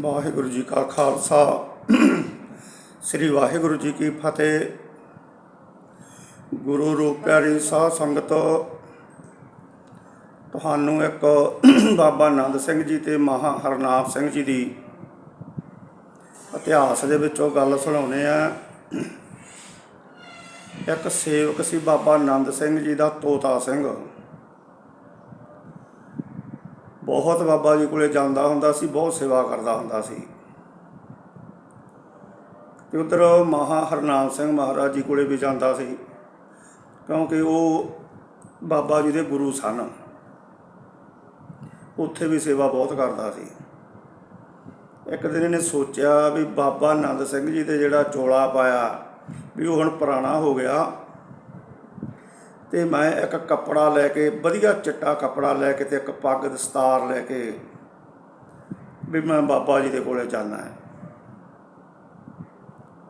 ਵਾਹਿਗੁਰੂ ਜੀ ਕਾ ਖਾਲਸਾ। ਸ੍ਰੀ ਵਾਹਿਗੁਰੂ ਜੀ ਕੀ ਫਤਿਹ। ਗੁਰੂ ਰੂਪ ਪਿਆਰੀ ਸਾਧ ਸੰਗਤ, ਤੁਹਾਨੂੰ ਇੱਕ ਬਾਬਾ ਆਨੰਦ ਸਿੰਘ ਜੀ ਤੇ ਮਹਾ ਹਰਨਾਮ ਸਿੰਘ ਜੀ ਦੀ ਇਤਿਹਾਸ ਦੇ ਵਿੱਚੋਂ ਗੱਲ ਸੁਣਾਉਨੇ ਆ ਇੱਕ ਸੇਵਕ ਸੀ ਬਾਬਾ ਆਨੰਦ ਸਿੰਘ ਜੀ ਦਾ ਤੋਤਾ ਸਿੰਘ। ਬਹੁਤ ਬਾਬਾ ਜੀ ਕੋਲੇ ਜਾਂਦਾ ਹੁੰਦਾ ਸੀ, ਬਹੁਤ ਸੇਵਾ ਕਰਦਾ ਹੁੰਦਾ ਸੀ। ਤੇ ਉਧਰ ਮਹਾ ਹਰਨਾਮ ਸਿੰਘ ਮਹਾਰਾਜ ਜੀ ਕੋਲੇ ਵੀ ਜਾਂਦਾ ਸੀ, ਕਿਉਂਕਿ ਉਹ ਬਾਬਾ ਜੀ ਦੇ ਗੁਰੂ ਸਨ। ਉੱਥੇ ਵੀ ਸੇਵਾ ਬਹੁਤ ਕਰਦਾ ਸੀ। ਇੱਕ ਦਿਨ ਇਹਨੇ ਸੋਚਿਆ ਵੀ ਬਾਬਾ ਆਨੰਦ ਸਿੰਘ ਜੀ ਤੇ ਜਿਹੜਾ ਚੋਲਾ ਪਾਇਆ, ਵੀ ਉਹ ਹੁਣ ਪੁਰਾਣਾ ਹੋ ਗਿਆ। ਤੇ ਮੈਂ ਇੱਕ ਕੱਪੜਾ ਲੈ ਕੇ, ਵਧੀਆ ਚਿੱਟਾ ਕੱਪੜਾ ਲੈ ਕੇ ਤੇ ਇੱਕ ਪੱਗ ਦਸਤਾਰ ਲੈ ਕੇ ਵੀ ਮੈਂ ਬਾਬਾ ਜੀ ਦੇ ਕੋਲੇ ਜਾਣਾ ਹੈ।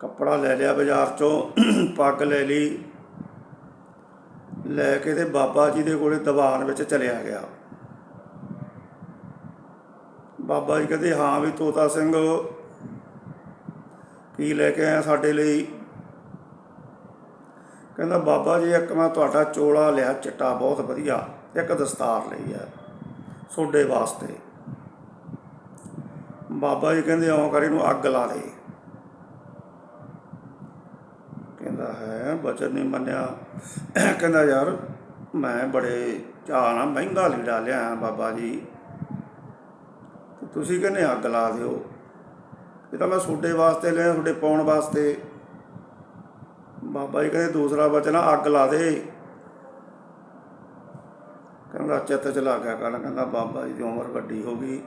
ਕੱਪੜਾ ਲੈ ਲਿਆ ਬਾਜ਼ਾਰ ਚੋਂ, ਪੱਗ ਲੈ ਲਈ, ਲੈ ਕੇ ਤੇ ਬਾਬਾ ਜੀ ਦੇ ਕੋਲੇ ਦੀਵਾਨ ਵਿੱਚ ਚਲਿਆ ਗਿਆ। ਬਾਬਾ ਜੀ ਕਹਿੰਦੇ, ਹਾਂ ਵੀ ਤੋਤਾ ਸਿੰਘ, ਕੀ ਲੈ ਕੇ ਆਇਆ ਸਾਡੇ ਲਈ? ਕਹਿੰਦਾ, ਬਾਬਾ ਜੀ, ਇੱਕ ਮੈਂ ਤੁਹਾਡਾ ਚੋਲਾ ਲਿਆ, ਚਿੱਟਾ ਬਹੁਤ ਵਧੀਆ, ਇੱਕ ਦਸਤਾਰ ਲਈ ਹੈ ਸੋਡੇ ਵਾਸਤੇ। ਬਾਬਾ ਜੀ ਕਹਿੰਦੇ ਆਉਂ ਕਰ ਇਹਨੂੰ ਅੱਗ ਲਾ ਦੇ। ਕਹਿੰਦਾ, ਹੈ, ਬਚਨ ਨਹੀਂ ਮੰਨਿਆ। ਕਹਿੰਦਾ, ਯਾਰ, ਮੈਂ ਬੜੇ ਚਾਅ ਨਾਲ ਮਹਿੰਗਾ ਲੀੜਾ ਲਿਆ ਬਾਬਾ ਜੀ। ਤੁਸੀਂ ਕਹਿੰਦੇ ਅੱਗ ਲਾ ਦਿਓ। ਇਹ ਤਾਂ ਮੈਂ ਤੁਹਾਡੇ ਵਾਸਤੇ ਲਿਆ, ਤੁਹਾਡੇ ਪਾਉਣ ਵਾਸਤੇ। ਬਾਬਾ ਜੀ ਕਹਿੰਦੇ ਦੂਸਰਾ ਬਚਨ ਆ, ਅੱਗ ਲਾ ਦੇ। ਕਹਿੰਦਾ ਚਿੱਤ ਚ ਲੱਗ ਗਿਆ ਕਰਨ ਕਹਿੰਦਾ ਬਾਬਾ ਜੀ ਦੀ ਉਮਰ ਵੱਡੀ ਹੋ ਗਈ।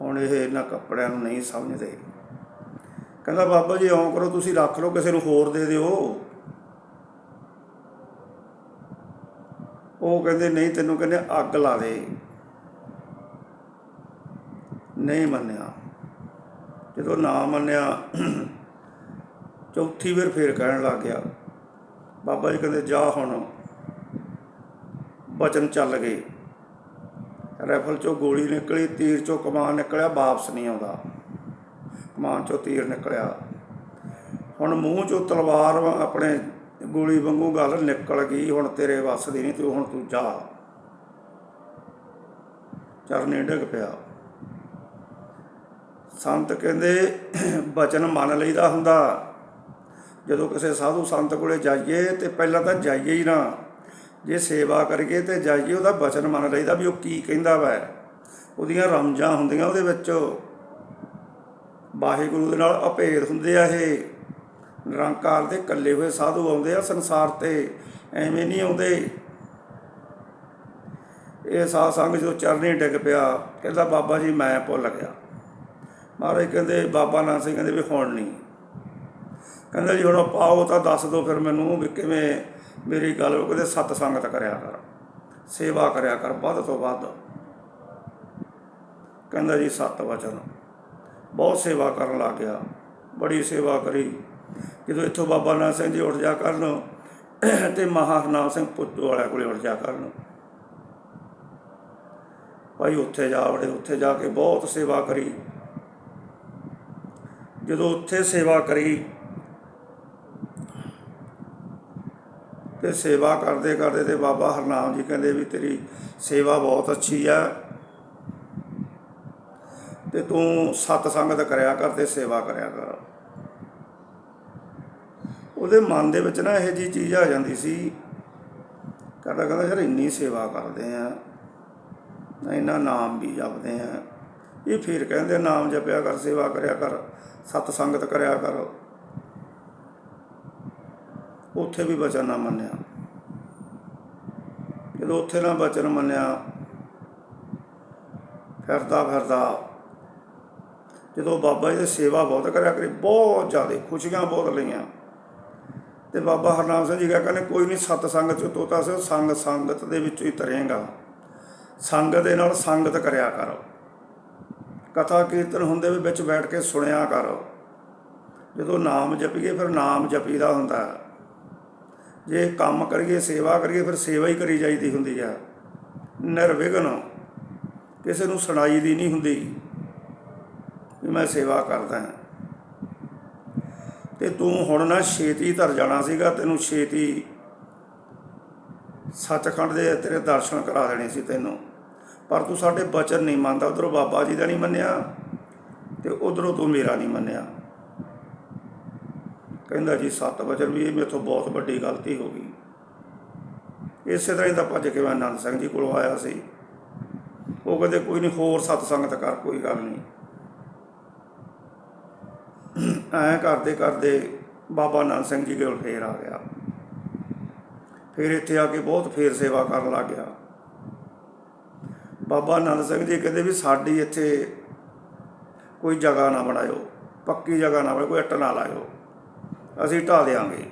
ਹੁਣ ਇਹ ਇਹਨਾਂ ਕੱਪੜਿਆਂ ਨੂੰ ਨਹੀਂ ਸਮਝਦੇ। ਕਹਿੰਦਾ ਬਾਬਾ ਜੀ ਇਉਂ ਕਰੋ ਤੁਸੀਂ ਰੱਖ ਲਓ ਕਿਸੇ ਨੂੰ ਹੋਰ ਦੇ ਦਿਓ। ਉਹ ਕਹਿੰਦੇ ਨਹੀਂ ਤੈਨੂੰ ਕਹਿੰਦੇ ਅੱਗ ਲਾ ਦੇ। ਨਹੀਂ ਮੰਨਿਆ। ਜਦੋਂ ਨਾ ਮੰਨਿਆ ਚੌਥੀ ਵਾਰ ਫੇਰ ਕਹਿਣ ਲੱਗ ਗਿਆ, ਬਾਬਾ ਜੀ ਕਹਿੰਦੇ ਜਾ ਹੁਣ। ਬਚਨ ਚੱਲ ਗਏ। ਰਾਈਫਲ ਚੋਂ ਗੋਲੀ ਨਿਕਲੀ, ਤੀਰ ਚੋਂ ਕਮਾਨ ਨਿਕਲਿਆ, ਵਾਪਸ ਨਹੀਂ ਆਉਂਦਾ। ਕਮਾਨ ਚੋਂ ਤੀਰ ਨਿਕਲਿਆ। ਹੁਣ ਮੂੰਹ ਚੋਂ ਤਲਵਾਰ ਆਪਣੇ ਗੋਲੀ ਵਾਂਗੂ ਗੱਲ ਨਿਕਲ ਗਈ, ਹੁਣ ਤੇਰੇ ਵੱਸ ਦੀ ਨਹੀਂ, ਤੂੰ ਹੁਣ ਤੂੰ ਜਾ। ਚਰਨੇ ਡਿੱਗ ਪਿਆ। ਸੰਤ ਕਹਿੰਦੇ, ਬਚਨ ਮੰਨ ਲਈਦਾ ਹੁੰਦਾ। ਜਦੋਂ ਕਿਸੇ ਸਾਧੂ ਸੰਤ ਕੋਲੇ ਜਾਈਏ ਤੇ ਪਹਿਲਾਂ ਤਾਂ ਜਾਈਏ ਹੀ ਨਾ। ਜੇ ਸੇਵਾ ਕਰੀਏ ਤੇ ਜਾਈਏ, ਉਹਦਾ ਬਚਨ ਮੰਨ ਲਈਦਾ ਵੀ ਉਹ ਕੀ ਕਹਿੰਦਾ ਵੈ। ਉਹਦੀਆਂ ਰਮਜਾਂ ਹੁੰਦੀਆਂ ਉਹਦੇ ਵਿੱਚ। ਵਾਹਿਗੁਰੂ ਦੇ ਨਾਲ ਅਭੇਦ ਹੁੰਦੇ ਆ ਇਹ। ਨਿਰੰਕਾਰ ਦੇ ਇਕੱਲੇ ਹੋਏ ਸਾਧੂ ਆਉਂਦੇ ਆ ਸੰਸਾਰ ਤੇ, ਐਵੇਂ ਨਹੀਂ ਆਉਂਦੇ। ਇਹ ਸਾਧ ਸੰਗ ਜੋ ਚਰਨੀ ਡਿੱਗ ਪਿਆ, ਕਹਿੰਦਾ ਬਾਬਾ ਜੀ ਮੈਂ ਭੁੱਲ ਗਿਆ। ਮਹਾਰਾਜ ਕਹਿੰਦੇ, ਬਾਬਾ ਨਾਨਕ ਸਿੰਘ ਕਹਿੰਦੇ ਵੀ ਹੁਣ ਨਹੀਂ। ਕਹਿੰਦਾ ਜੀ, ਹੁਣ ਪਾਓ ਤਾਂ ਦੱਸ ਦਿਓ ਫਿਰ ਮੈਨੂੰ ਵੀ ਕਿਵੇਂ ਮੇਰੀ ਗੱਲ ਉਹ ਕਹਿੰਦੇ ਸਤ ਸੰਗਤ ਕਰਿਆ ਕਰ, ਸੇਵਾ ਕਰਿਆ ਕਰ ਵੱਧ ਤੋਂ ਵੱਧ। ਕਹਿੰਦਾ ਜੀ, ਸਤ ਵਚਨ। ਬਹੁਤ ਸੇਵਾ ਕਰਨ ਲੱਗ ਗਿਆ, ਬੜੀ ਸੇਵਾ ਕਰੀ। ਜਦੋਂ ਇੱਥੋਂ ਬਾਬਾ ਨਾਨਕ ਸਿੰਘ ਜੀ ਉੱਠ ਜਾ ਕਰਨ ਤੇ ਮਹਾਰਨਾਮ ਸਿੰਘ ਪੁੱਤੂ ਵਾਲਿਆਂ ਕੋਲੇ ਉੱਠ ਜਾ ਕਰਨ। ਭਾਈ ਉੱਥੇ ਜਾ ਵੜੇ, ਉੱਥੇ ਜਾ ਕੇ ਬਹੁਤ ਸੇਵਾ ਕਰੀ। ਜਦੋਂ ਉੱਥੇ ਸੇਵਾ ਕਰੀ ਤੇ ਸੇਵਾ ਕਰਦੇ ਕਰਦੇ ਤੇ ਬਾਬਾ ਹਰਨਾਮ ਜੀ ਕਹਿੰਦੇ ਵੀ ਤੇਰੀ ਸੇਵਾ ਬਹੁਤ ਅੱਛੀ ਆ। ਤੇ ਤੂੰ ਸਤ ਸੰਗਤ ਕਰਿਆ ਕਰ ਤੇ ਸੇਵਾ ਕਰਿਆ ਕਰ। ਉਹਦੇ ਮਨ ਦੇ ਵਿੱਚ ਨਾ ਇਹ ਜੀ ਚੀਜ਼ ਆ ਜਾਂਦੀ ਸੀ। ਕਹਿੰਦਾ ਕਹਿੰਦਾ ਯਾਰ ਇੰਨੀ ਸੇਵਾ ਕਰਦੇ ਆ। ਇੰਨਾ ਨਾਮ ਵੀ ਜਪਦੇ ਆ। ਇਹ ਫਿਰ ਕਹਿੰਦੇ ਨਾਮ ਜਪਿਆ ਕਰ, ਸੇਵਾ ਕਰਿਆ ਕਰ, ਸਤ ਸੰਗਤ ਕਰਿਆ ਕਰ। ਉੱਥੇ ਵੀ ਬਚਨ ਨਾ ਮੰਨਿਆ। ਜਦੋਂ ਉੱਥੇ ਨਾ ਬਚਨ ਮੰਨਿਆ, ਫਿਰਦਾ ਫਿਰਦਾ ਜਦੋਂ ਬਾਬਾ ਜੀ ਦੀ ਸੇਵਾ ਬਹੁਤ ਕਰਿਆ ਕਰੀ, ਬਹੁਤ ਜ਼ਿਆਦਾ ਖੁਸ਼ੀਆਂ ਬਹੁਤ ਲਈਆਂ। ਤੇ ਬਾਬਾ ਹਰਨਾਮ ਸਿੰਘ ਜੀ ਕਹਿੰਦੇ, ਕੋਈ ਨਹੀਂ ਸਤ ਸੰਗਤ ਚ ਤੋਤਾ ਸੇ ਸੰਗ, ਸੰਗਤ ਦੇ ਵਿੱਚੋਂ ਹੀ ਤਰੇਗਾ। ਸੰਗਤ ਦੇ ਨਾਲ ਸੰਗਤ ਕਰਿਆ ਕਰ। ਕਥਾ ਕੀਰਤਨ ਹੁੰਦੇ ਵੀ ਵਿੱਚ ਬੈਠ ਕੇ ਸੁਣਿਆ ਕਰ। ਜਦੋਂ ਨਾਮ ਜਪੀਏ, ਫਿਰ ਨਾਮ ਜਪੀਦਾ ਹੁੰਦਾ। ਹੈ। ਜੇ ਕੰਮ ਕਰੀਏ, ਸੇਵਾ ਕਰੀਏ, ਫਿਰ ਸੇਵਾ ਹੀ ਕਰੀ ਜਾਈਦੀ ਹੁੰਦੀ ਆ। ਨਿਰਵਿਘਨ ਕਿਸੇ ਨੂੰ ਸੁਣਾਈ ਦੀ ਨਹੀਂ ਹੁੰਦੀ ਵੀ ਮੈਂ ਸੇਵਾ ਕਰਦਾ ਹਾਂ। ਤੇ ਤੂੰ ਹੁਣ ਨਾ ਛੇਤੀ ਧਰ ਜਾਣਾ ਸੀਗਾ, ਤੈਨੂੰ ਛੇਤੀ ਸੱਚਖੰਡ ਦੇ ਤੇਰੇ ਦਰਸ਼ਨ ਕਰਾ ਦੇਣੇ ਸੀ ਤੈਨੂੰ। ਪਰ ਤੂੰ ਸਾਡੇ ਬਚਨ ਨਹੀਂ ਮੰਨਦਾ, ਉਧਰੋਂ ਬਾਬਾ ਜੀ ਦਾ ਨਹੀਂ ਮੰਨਿਆ ਤੇ ਉਧਰੋਂ ਤੂੰ ਮੇਰਾ ਨਹੀਂ ਮੰਨਿਆ। ਕਹਿੰਦਾ ਜੀ, ਸੱਤ ਵਚਨ ਵੀ ਇਹ ਮੇਥੋਂ ਬਹੁਤ ਵੱਡੀ ਗਲਤੀ ਹੋ ਗਈ। ਇਸੇ ਤਰ੍ਹਾਂ ਹੀ ਤਾਂ ਭੱਜ ਕੇ ਮੈਂ ਆਨੰਦ ਸਿੰਘ ਜੀ ਕੋਲ ਆਇਆ ਸੀ। ਉਹ ਕਹਿੰਦੇ, ਕੋਈ ਨਹੀਂ ਹੋਰ ਸਤ ਸੰਗਤ ਕਰ, ਕੋਈ ਗੱਲ ਨਹੀਂ ਐਂ ਕਰਦੇ ਕਰਦੇ ਬਾਬਾ ਆਨੰਦ ਸਿੰਘ ਜੀ ਕੋਲ ਫੇਰ ਆ ਗਿਆ। ਫਿਰ ਇੱਥੇ ਆ ਕੇ ਬਹੁਤ ਫੇਰ ਸੇਵਾ ਕਰਨ ਲੱਗ ਗਿਆ। ਬਾਬਾ ਆਨੰਦ ਸਿੰਘ ਜੀ ਕਹਿੰਦੇ ਵੀ, ਸਾਡੀ ਇੱਥੇ ਕੋਈ ਜਗ੍ਹਾ ਨਾ ਬਣਾਇਓ, ਪੱਕੀ ਜਗ੍ਹਾ ਨਾ ਬਣਾਇਓ, ਕੋਈ ਇੱਟ ਨਾ ਲਾਇਓ। ਅਸੀਂ ਢਾ ਦਿਆਂਗੇ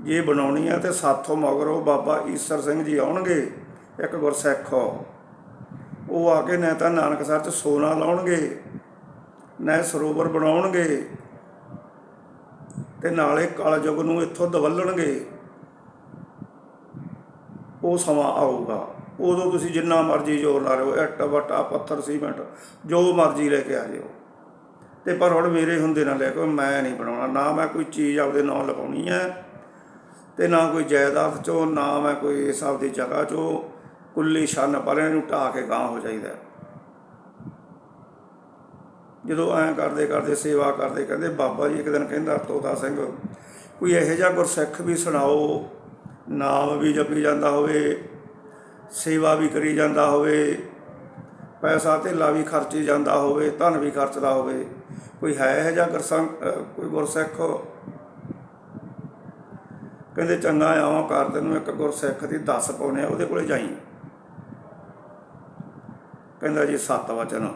ਜੇ ਬਣਾਉਣੀ ਆ ਤੇ ਸਾਥੋਂ ਮਗਰੋਂ ਬਾਬਾ ਈਸਰ ਸਿੰਘ ਜੀ ਆਉਣਗੇ, ਇੱਕ ਗੁਰਸਿੱਖ ਉਹ ਆ ਕੇ ਨਾ ਤਾਂ ਨਾਨਕਸਰ ਚ ਸੋਨਾ ਲਾਉਣਗੇ, ਨਾ ਸਰੋਵਰ ਬਣਾਉਣਗੇ, ਤੇ ਨਾਲੇ ਕਲਯੁਗ ਨੂੰ ਇੱਥੋਂ ਦਵਲਣਗੇ। ਉਹ ਸਮਾਂ ਆਊਗਾ। ਉਦੋਂ ਤੁਸੀਂ ਜਿੰਨਾ ਮਰਜ਼ੀ ਜ਼ੋਰ ਲਾ ਰਹੇ ਹੋ, ਇੱਟ, ਵੱਟਾ, ਪੱਥਰ, ਸੀਮੈਂਟ, ਜੋ ਮਰਜ਼ੀ ਲੈ ਕੇ ਆ ਜਿਓ। ਤੇ ਪਰ ਹੁਣ ਮੇਰੇ ਹੁੰਦੇ ਨਾ ਲੈ ਕੇ ਮੈਂ ਨਹੀਂ ਬਣਾਉਣਾ, ਨਾ ਮੈਂ ਕੋਈ ਚੀਜ਼ ਆਪਦੇ ਨਾਂ ਲਗਾਉਣੀ ਹੈ ਤੇ ਨਾ ਕੋਈ ਜਾਇਦਾਦ ਚੋਂ, ਨਾ ਮੈਂ ਕੋਈ ਇਸ ਆਪਦੀ ਜਗ੍ਹਾ ਚੋਂ ਕੁੱਲੀ ਛੰਨ ਪਰ ਨੂੰ ਢਾ ਕੇ ਗਾਂ ਹੋ ਜਾਈਦਾ। ਜਦੋਂ ਐਂ ਕਰਦੇ ਕਰਦੇ ਸੇਵਾ ਕਰਦੇ ਕਹਿੰਦੇ ਬਾਬਾ ਜੀ ਇੱਕ ਦਿਨ ਕਹਿੰਦਾ, ਤੋਤਾ ਸਿੰਘ, ਕੋਈ ਇਹੋ ਜਿਹਾ ਗੁਰਸਿੱਖ ਵੀ ਸੁਣਾਓ, ਨਾਮ ਵੀ ਜਪੀ ਜਾਂਦਾ ਹੋਵੇ, ਸੇਵਾ ਵੀ ਕਰੀ ਜਾਂਦਾ ਹੋਵੇ ਪੈਸਾ ਧੇਲਾ ਵੀ ਖਰਚੀ ਜਾਂਦਾ ਹੋਵੇ ਧਨ ਵੀ ਖਰਚਦਾ ਹੋਵੇ। ਕੋਈ ਹੈ ਇਹੋ ਜਿਹਾ ਗੁਰਸੰਗ ਕੋਈ ਗੁਰਸਿੱਖ? ਕਹਿੰਦੇ ਚੰਗਾ ਆਵਾਂ ਕਰ ਤੈਨੂੰ ਇੱਕ ਗੁਰਸਿੱਖ ਦੀ ਦੱਸ ਪਾਉਣੇ ਆ ਉਹਦੇ ਕੋਲੇ ਜਾਈ। ਕਹਿੰਦਾ ਜੀ ਸੱਤ ਵਚਨ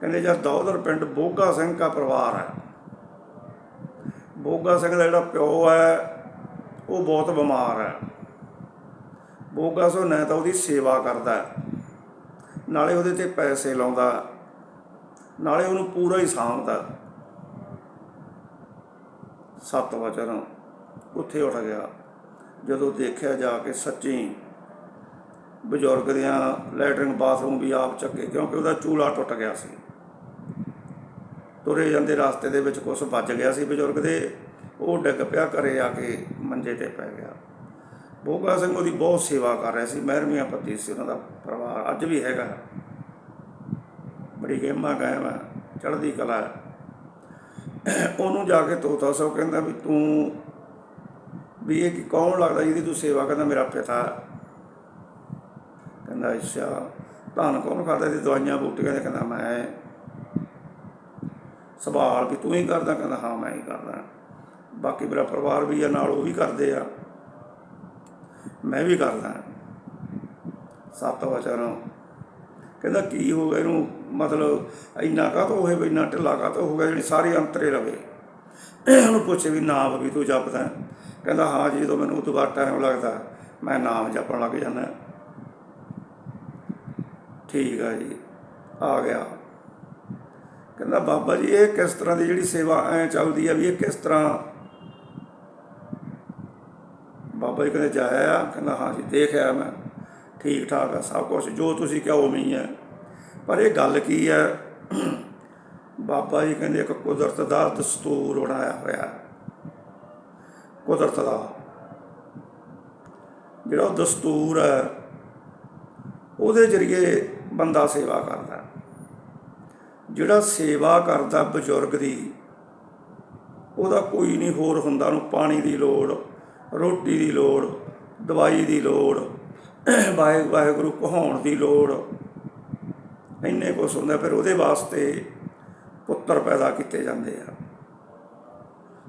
ਕਹਿੰਦੇ ਜਦ ਦੌਦਰ ਪਿੰਡ ਬੋਗਾ ਸਿੰਘ ਦਾ ਪਰਿਵਾਰ ਹੈ। ਬੋਗਾ ਸਿੰਘ ਦਾ ਜਿਹੜਾ ਪਿਓ ਹੈ ਉਹ ਬਹੁਤ ਬਿਮਾਰ ਹੈ। ਬੋਗਾ ਸੋ ਨਾ ਤਾਂ ਉਹਦੀ ਸੇਵਾ ਕਰਦਾ ਹੈ, ਨਾਲੇ ਉਹਦੇ ਤੇ ਪੈਸੇ ਲਾਉਂਦਾ, ਨਾਲੇ ਉਹਨੂੰ ਪੂਰਾ ਹੀ ਸਾਂਭਦਾ। ਸੱਤ ਵਚਨ ਉੱਥੇ ਉੱਠ ਗਿਆ। ਜਦੋਂ ਦੇਖਿਆ ਜਾ ਕੇ ਸੱਚੀ ਬਜ਼ੁਰਗ ਦੀਆਂ ਲੈਟਰਿੰਗ ਬਾਥਰੂਮ ਵੀ ਆਪ ਚੱਕੇ, ਕਿਉਂਕਿ ਉਹਦਾ ਚੂਲਾ ਟੁੱਟ ਗਿਆ ਸੀ। ਤੁਰੇ ਜਾਂਦੇ ਰਸਤੇ ਦੇ ਵਿੱਚ ਕੁਝ ਵੱਜ ਗਿਆ ਸੀ ਬਜ਼ੁਰਗ ਦੇ, ਉਹ ਡਿੱਗ ਪਿਆ ਘਰੇ ਆ ਕੇ ਮੰਜੇ ਤੇ ਪੈ ਗਿਆ। ਬੋਗਾ ਸਿੰਘ ਉਹਦੀ ਬਹੁਤ ਸੇਵਾ ਕਰ ਰਿਹਾ ਸੀ, ਮਹਿਰਮੀਆਂ ਪਤੀ ਸੀ ਉਹਨਾਂ ਦਾ ਪਰਿਵਾਰ, ਅੱਜ ਵੀ ਹੈਗਾ। ਬੜੀ ਗੇਮਾਂ ਕਾਇਮ ਹੈ ਚੜ੍ਹਦੀ ਕਲਾ ਹੈ। ਉਹਨੂੰ ਜਾ ਕੇ ਤੋਤਾ, ਸੋ ਕਹਿੰਦਾ ਵੀ ਤੂੰ ਵੀ ਇਹ ਕੀ ਕੌਣ ਲੱਗਦਾ ਜਿਹਦੀ ਤੂੰ ਸੇਵਾ ਕਹਿੰਦਾ ਮੇਰਾ ਪਿਤਾ। ਕਹਿੰਦਾ, ਅੱਛਾ, ਧਨ ਕੌਣ ਕਰਦਾ ਤੇ ਦਵਾਈਆਂ ਬੂਟੀਆਂ ਦੇ ਕਹਿੰਦਾ, ਮੈਂ। ਸਵਾਲ ਵੀ ਤੂੰ ਹੀ ਕਰਦਾ, ਕਹਿੰਦਾ, ਹਾਂ, ਮੈਂ ਹੀ ਕਰਦਾ। ਬਾਕੀ ਮੇਰਾ ਪਰਿਵਾਰ ਵੀ ਆ, ਨਾਲ ਉਹ ਵੀ ਕਰਦੇ ਆ। ਮੈਂ ਵੀ ਕਰਦਾ ਸੱਤ ਵਚਨ ਕਹਿੰਦਾ, ਕੀ ਹੋ ਗਿਆ ਇਹਨੂੰ? ਮਤਲਬ ਇੰਨਾ ਕਾਹਤੋਂ ਹੋਏ ਵੀ ਇੰਨਾ ਢਿੱਲਾ ਕਾਹਤੋਂ ਹੋ ਗਿਆ? ਜਿਹੜੀ ਸਾਰੇ ਅੰਤਰੇ ਰਵੇ। ਉਹਨੂੰ ਪੁੱਛੇ ਵੀ ਨਾਮ ਵੀ ਤੂੰ ਜਪਦਾ ਕਹਿੰਦਾ, ਹਾਂ ਜੀ, ਜਦੋਂ ਮੈਨੂੰ ਉਦੋਂ ਬਾਅਦ ਟਾਈਮ ਲੱਗਦਾ, ਮੈਂ ਨਾਮ ਜਪਣ ਲੱਗ ਜਾਂਦਾ ਠੀਕ ਆ ਜੀ, ਆ ਗਿਆ। ਕਹਿੰਦਾ, ਬਾਬਾ ਜੀ, ਇਹ ਕਿਸ ਤਰ੍ਹਾਂ ਦੀ ਜਿਹੜੀ ਸੇਵਾ ਐ ਚੱਲਦੀ ਆ ਵੀ ਇਹ ਕਿਸ ਤਰ੍ਹਾਂ ਬਾਬਾ ਜੀ ਕਹਿੰਦੇ ਜਾਇਆ ਆ, ਕਹਿੰਦਾ ਹਾਂ ਜੀ ਦੇਖਿਆ ਮੈਂ। ਠੀਕ ਠਾਕ ਆ, ਸਭ ਕੁਝ ਜੋ ਤੁਸੀਂ ਕਿਹਾ ਉਵੇਂ ਹੀ ਹੈ ਪਰ ਇਹ ਗੱਲ ਕੀ ਹੈ ਬਾਬਾ ਜੀ ਕਹਿੰਦੇ ਇੱਕ ਕੁਦਰਤ ਦਾ ਦਸਤੂਰ ਬਣਾਇਆ ਹੋਇਆ ਕੁਦਰਤ ਦਾ। ਜਿਹੜਾ ਉਹ ਦਸਤੂਰ ਹੈ, ਉਹਦੇ ਜ਼ਰੀਏ ਬੰਦਾ ਸੇਵਾ ਕਰਦਾ ਜਿਹੜਾ ਸੇਵਾ ਕਰਦਾ ਬਜ਼ੁਰਗ ਦੀ, ਉਹਦਾ ਕੋਈ ਨਹੀਂ ਹੋਰ ਹੁੰਦਾ, ਉਹਨੂੰ ਪਾਣੀ ਦੀ ਲੋੜ। ਰੋਟੀ ਦੀ ਲੋੜ ਦਵਾਈ ਦੀ ਲੋੜ ਵਾਹਿ ਵਾਹਿਗੁਰੂ ਕਹਾਉਣ ਦੀ ਲੋੜ। ਇੰਨੇ ਕੁਛ ਹੁੰਦਾ ਫਿਰ ਉਹਦੇ ਵਾਸਤੇ ਪੁੱਤਰ ਪੈਦਾ ਕੀਤੇ ਜਾਂਦੇ ਆ।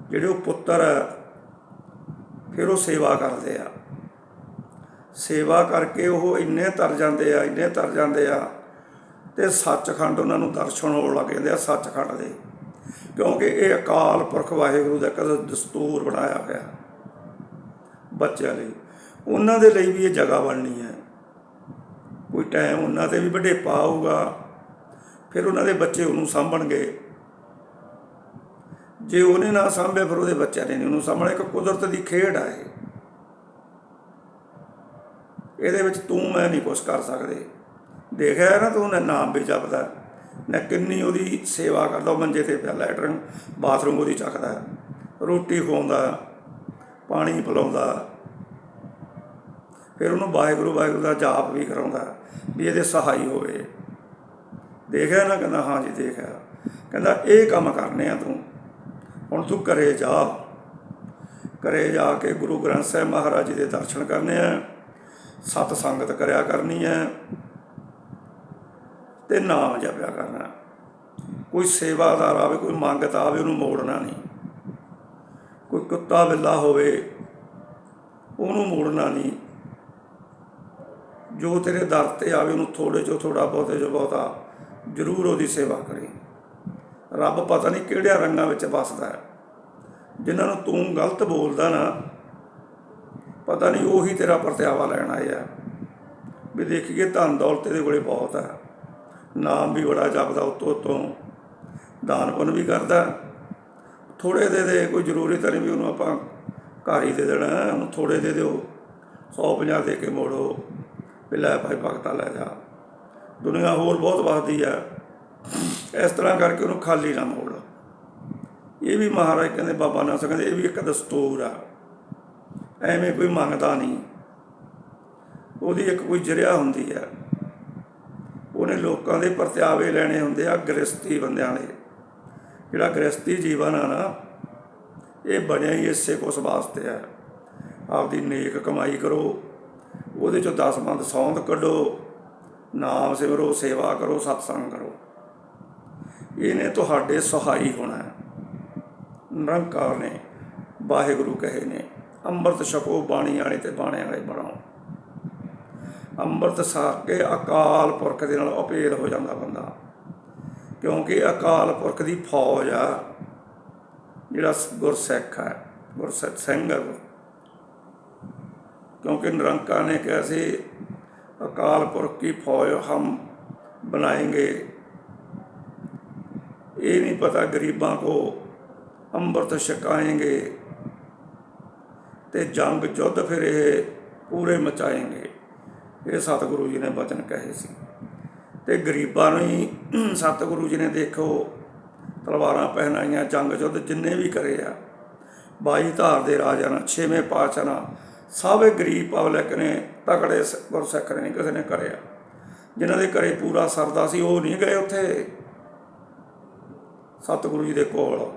ਜਿਹੜੇ ਉਹ ਪੁੱਤਰ ਆ, ਫਿਰ ਉਹ ਸੇਵਾ ਕਰਦੇ ਆ। ਸੇਵਾ ਕਰਕੇ ਉਹ ਇੰਨੇ ਤਰ ਜਾਂਦੇ ਆ ਇੰਨੇ ਤਰ ਜਾਂਦੇ ਆ ਤੇ ਸੱਚਖੰਡ ਉਹਨਾਂ ਨੂੰ ਦਰਸ਼ਨ ਹੋਣ ਲੱਗ ਜਾਂਦੇ ਆ ਸੱਚਖੰਡ ਦੇ। ਕਿਉਂਕਿ ਇਹ ਅਕਾਲ ਪੁਰਖ ਵਾਹਿਗੁਰੂ ਦਾ ਇੱਕ ਦਸਤੂਰ ਬਣਾਇਆ ਹੋਇਆ। ਬੱਚਿਆਂ ਲਈ। ਉਹਨਾਂ ਦੇ ਲਈ ਵੀ ਇਹ ਜਗ੍ਹਾ ਬਣਨੀ ਹੈ। ਕੋਈ ਟਾਈਮ ਉਹਨਾਂ ਤੇ ਵੀ ਵੱਡੇ ਆਊਗਾ, ਫਿਰ ਉਹਨਾਂ ਦੇ ਬੱਚੇ ਉਹਨੂੰ ਸਾਂਭਣਗੇ। ਜੇ ਉਹਨੇ ਨਾ ਸਾਂਭਿਆ, ਫਿਰ ਉਹਦੇ ਬੱਚਿਆਂ ਨੇ ਨਹੀਂ ਉਹਨੂੰ ਸਾਂਭਣਾ। ਇੱਕ ਕੁਦਰਤ ਦੀ ਖੇਡ ਆ ਇਹ। ਇਹਦੇ ਵਿੱਚ ਤੂੰ, ਮੈਂ ਨਹੀਂ ਕੁਝ ਕਰ ਸਕਦੇ। ਦੇਖਿਆ ਨਾ ਤੂੰ, ਨਾ ਨਾਮ ਵੀ ਜਪਦਾ। ਮੈਂ ਕਿੰਨੀ ਉਹਦੀ ਸੇਵਾ ਕਰਦਾ। ਉਹ ਮੰਜੇ ਤੇ ਪਿਆ, ਲੈਟਰਨ, ਬਾਥਰੂਮ ਉਹਦੀ ਚੱਕਦਾ। ਰੋਟੀ ਖਵਾਉਂਦਾ। ਪਾਣੀ ਪਿਲਾਉਂਦਾ। ਫਿਰ ਉਹਨੂੰ ਵਾਹਿਗੁਰੂ ਵਾਹਿਗੁਰੂ ਦਾ ਜਾਪ ਵੀ ਕਰਾਉਂਦਾ, ਵੀ ਇਹਦੇ ਸਹਾਈ ਹੋਵੇ। ਦੇਖਿਆ ਨਾ, ਕਹਿੰਦਾ, ਹਾਂ ਜੀ, ਦੇਖਿਆ। ਕਹਿੰਦਾ, ਇਹ ਕੰਮ ਕਰਨੇ ਆ ਤੂੰ। ਹੁਣ ਤੂੰ ਘਰੇ ਜਾ। ਘਰੇ ਜਾ ਕੇ ਗੁਰੂ ਗ੍ਰੰਥ ਸਾਹਿਬ ਮਹਾਰਾਜ ਜੀ ਦੇ ਦਰਸ਼ਨ ਕਰਨੇ ਆ। ਸਤ ਸੰਗਤ ਕਰਿਆ ਕਰਨੀ ਹੈ ਤੇ ਨਾਮ ਜਪਿਆ ਕਰਨਾ। ਕੋਈ ਸੇਵਾਦਾਰ ਆਵੇ, ਕੋਈ ਮੰਗਤ ਆਵੇ, ਉਹਨੂੰ ਮੋੜਨਾ ਨਹੀਂ। ਕੋਈ ਕੁੱਤਾ ਬਿੱਲਾ ਹੋਵੇ, ਉਹਨੂੰ ਮੋੜਨਾ ਨਹੀਂ। ਜੋ ਤੇਰੇ ਦਰ ਤੇ ਆਵੇ, ਉਹਨੂੰ ਥੋੜੇ ਚੋਂ ਥੋੜਾ ਬਹੁਤੇ ਜੋ ਬਹੁਤਾ ਜ਼ਰੂਰ ਉਹਦੀ ਸੇਵਾ ਕਰੀ। ਰੱਬ ਪਤਾ ਨਹੀਂ ਕਿਹੜਿਆਂ ਰੰਗਾਂ ਵਿੱਚ ਵੱਸਦਾ ਹੈ। ਜਿਨ੍ਹਾਂ ਨੂੰ ਤੂੰ ਗਲਤ ਬੋਲਦਾ ਨਾ, ਪਤਾ ਨਹੀਂ ਉਹੀ ਤੇਰਾ ਪਰਤਿਆਵਾ ਲੈਣ ਆਏ ਆ। ਵੀ ਦੇਖੀਏ, ਧਨ ਦੌਲਤ ਇਹਦੇ ਕੋਲੇ ਬਹੁਤ ਹੈ ਨਾਮ ਵੀ ਬੜਾ ਜਪਦਾ ਉਤੋਂ ਉਤੋਂ ਦਾਨ ਪੁੰਨ ਵੀ ਕਰਦਾ। ਥੋੜੇ ਦੇ ਦੇ, ਕੋਈ ਜ਼ਰੂਰੀ ਤਾਂ ਨਹੀਂ ਵੀ ਉਹਨੂੰ ਆਪਾਂ ਘਰ ਹੀ ਦੇ ਦੇਣਾ, ਉਹਨੂੰ ਥੋੜੇ ਦੇ ਦਿਓ। 150 ਦੇ ਕੇ ਮੋੜੋ, ਵੀ ਲੈ ਭਾਈ ਭਗਤਾ ਲੈ ਜਾ। ਦੁਨੀਆ ਹੋਰ ਬਹੁਤ ਵਸਦੀ ਹੈ ਇਸ ਤਰ੍ਹਾਂ ਕਰਕੇ ਉਹਨੂੰ ਖਾਲੀ ਨਾ ਮੋੜ। ਇਹ ਵੀ ਮਹਾਰਾਜ ਕਹਿੰਦੇ, ਬਾਬਾ ਨਾਨਕ ਕਹਿੰਦੇ, ਇਹ ਵੀ ਇੱਕ ਦਸਤੂਰ ਆ। ਐਵੇਂ ਕੋਈ ਮੰਗਦਾ ਨਹੀਂ। ਉਹਦੀ ਇੱਕ ਕੋਈ ਜਰਿਆ ਹੁੰਦੀ ਹੈ ਉਹਨੇ ਲੋਕਾਂ ਦੇ ਪਰਤਿਆਵੇ ਲੈਣੇ ਹੁੰਦੇ ਆ ਗ੍ਰਸਤੀ ਬੰਦਿਆਂ ਦੇ। ਜਿਹੜਾ ਗ੍ਰਸਤੀ ਜੀਵਨ ਆ ਨਾ, ਇਹ ਬਣਿਆ ਹੀ ਇਸੇ ਕੁਛ ਵਾਸਤੇ ਹੈ ਆਪਦੀ ਨੇਕ ਕਮਾਈ ਕਰੋ, ਉਹਦੇ ਚੋਂ 10 ਮੰਦ ਸੌਂਦ ਕੱਢੋ, ਨਾਮ ਸਿਮਰੋ, ਸੇਵਾ ਕਰੋ, ਸਤਸੰਗ ਕਰੋ। ਇਹਨੇ ਤੁਹਾਡੇ ਸਹਾਈ ਹੋਣਾ ਹੈ। ਨਿਰੰਕਾਰ ਨੇ, ਵਾਹਿਗੁਰੂ ਕਹੇ ਨੇ, ਅੰਮ੍ਰਿਤ ਛਕੋ, ਬਾਣੀ ਵਾਲੇ ਤੇ ਬਾਣੇ ਵਾਲੇ ਬਣਾਓ। ਅੰਮ੍ਰਿਤ ਛਕ ਅਕਾਲ ਪੁਰਖ ਦੇ ਨਾਲ ਅਪੇਲ ਹੋ ਜਾਂਦਾ ਬੰਦਾ। ਕਿਉਂਕਿ ਅਕਾਲ ਪੁਰਖ ਦੀ ਫੌਜ ਆ, ਜਿਹੜਾ ਗੁਰਸਿੱਖ ਹੈ, ਗੁਰਸਿੱਖ ਸਿੰਘ ਕਿਉਂਕਿ ਨਿਰੰਕਾਰ ਨੇ ਕਿਹਾ ਸੀ, ਅਕਾਲ ਪੁਰਖ ਦੀ ਫੌਜ ਹਮ ਬਣਾਏਗੇ। ਇਹ ਨਹੀਂ ਪਤਾ ਗਰੀਬਾਂ ਕੋ ਅੰਮ੍ਰਿਤ ਛਕਾਏਗੇ ਤੇ ਜੰਗ ਜੁੱਧ ਫਿਰ ਇਹ ਪੂਰੇ ਮਚਾਏਗੇ। ਇਹ ਸਤਿਗੁਰੂ ਜੀ ਨੇ ਬਚਨ ਕਹੇ ਸੀ। ਤੇ ਗਰੀਬਾਂ ਨੂੰ ਹੀ ਸਤਿਗੁਰੂ ਜੀ ਨੇ ਦੇਖੋ ਤਲਵਾਰਾਂ ਪਹਿਨਾਈਆਂ, ਜੰਗ ਜੁੱਧ ਜਿੰਨੇ ਵੀ ਕਰੇ ਆ, ਬਾਈ ਧਾਰ ਦੇ ਰਾਜਾ ਨਾਲ, ਛੇਵੇਂ ਪਾਤਸ਼ਾਹ ਨਾਲ ਸਭ ਇਹ ਗਰੀਬ ਪਬਲਿਕ ਨੇ ਤਕੜੇ ਗੁਰਸਿੱਖ ਨੇ, ਕਿਸੇ ਨੇ ਕਰਿਆ। ਜਿਨ੍ਹਾਂ ਦੇ ਘਰੇ ਪੂਰਾ ਸਰਦਾ ਸੀ, ਉਹ ਨਹੀਂ ਗਏ ਉੱਥੇ। ਸਤਿਗੁਰੂ ਜੀ ਦੇ ਕੋਲ।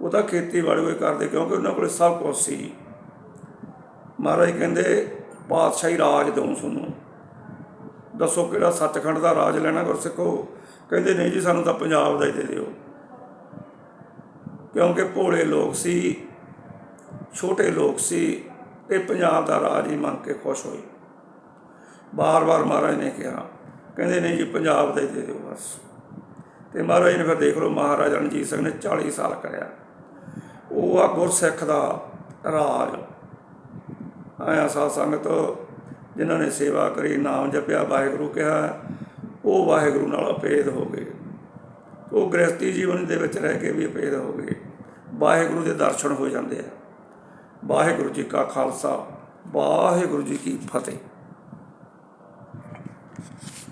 ਉਹ ਤਾਂ ਖੇਤੀਬਾੜੀ ਉਹ ਕਰਦੇ ਕਿਉਂਕਿ ਉਹਨਾਂ ਕੋਲ ਸਭ ਕੁਝ ਸੀ। ਮਹਾਰਾਜ ਕਹਿੰਦੇ, ਪਾਤਸ਼ਾਹੀ ਰਾਜ ਦਊਂ ਤੁਹਾਨੂੰ। ਦੱਸੋ ਕਿਹੜਾ ਸੱਚਖੰਡ ਦਾ ਰਾਜ ਲੈਣਾ ਗੁਰਸਿੱਖੋ? ਕਹਿੰਦੇ ਨਹੀਂ ਜੀ, ਸਾਨੂੰ ਤਾਂ ਪੰਜਾਬ ਦਾ ਹੀ ਦੇ ਦਿਓ। ਕਿਉਂਕਿ ਭੋਲੇ ਲੋਕ ਸੀ, ਛੋਟੇ ਲੋਕ ਸੀ ਇਹ ਪੰਜਾਬ ਦਾ ਰਾਜ ਹੀ ਮੰਗ ਕੇ ਖੁਸ਼ ਹੋਏ। ਬਾਰ-ਬਾਰ ਮਹਾਰਾਜ ਨੇ ਕਿਹਾ, ਕਹਿੰਦੇ ਨਹੀਂ ਜੀ, ਪੰਜਾਬ ਦਾ ਹੀ ਦੇ ਦਿਓ ਬਸ। ਤੇ ਮਹਾਰਾਜ ਨੇ ਫਿਰ ਦੇਖ ਲਓ, ਮਹਾਰਾਜਾ ਰਣਜੀਤ ਸਿੰਘ ਨੇ 40 ਸਾਲ ਕਰਿਆ। ਉਹ ਆ ਗੁਰਸਿੱਖ ਦਾ ਰਾਜ। ਆਇਆ ਸਾਧ ਸੰਗਤ ਜਿਨ੍ਹਾਂ ਨੇ ਸੇਵਾ ਕਰੀ, ਨਾਮ ਜਪਿਆ, ਵਾਹਿਗੁਰੂ ਕਿਹਾ, ਉਹ ਵਾਹਿਗੁਰੂ ਨਾਲ ਅਪੇਧ ਹੋ ਗਏ। ਉਹ ਗ੍ਰਸਤੀ ਜੀਵਨ ਦੇ ਵਿੱਚ ਰਹਿ ਕੇ ਵੀ ਅਪੇਧ ਹੋ ਗਏ। ਵਾਹਿਗੁਰੂ ਦੇ ਦਰਸ਼ਨ ਹੋ ਜਾਂਦੇ ਆ। ਵਾਹਿਗੁਰੂ ਜੀ ਕਾ ਖਾਲਸਾ, ਵਾਹਿਗੁਰੂ ਜੀ ਕੀ ਫਤਿਹ।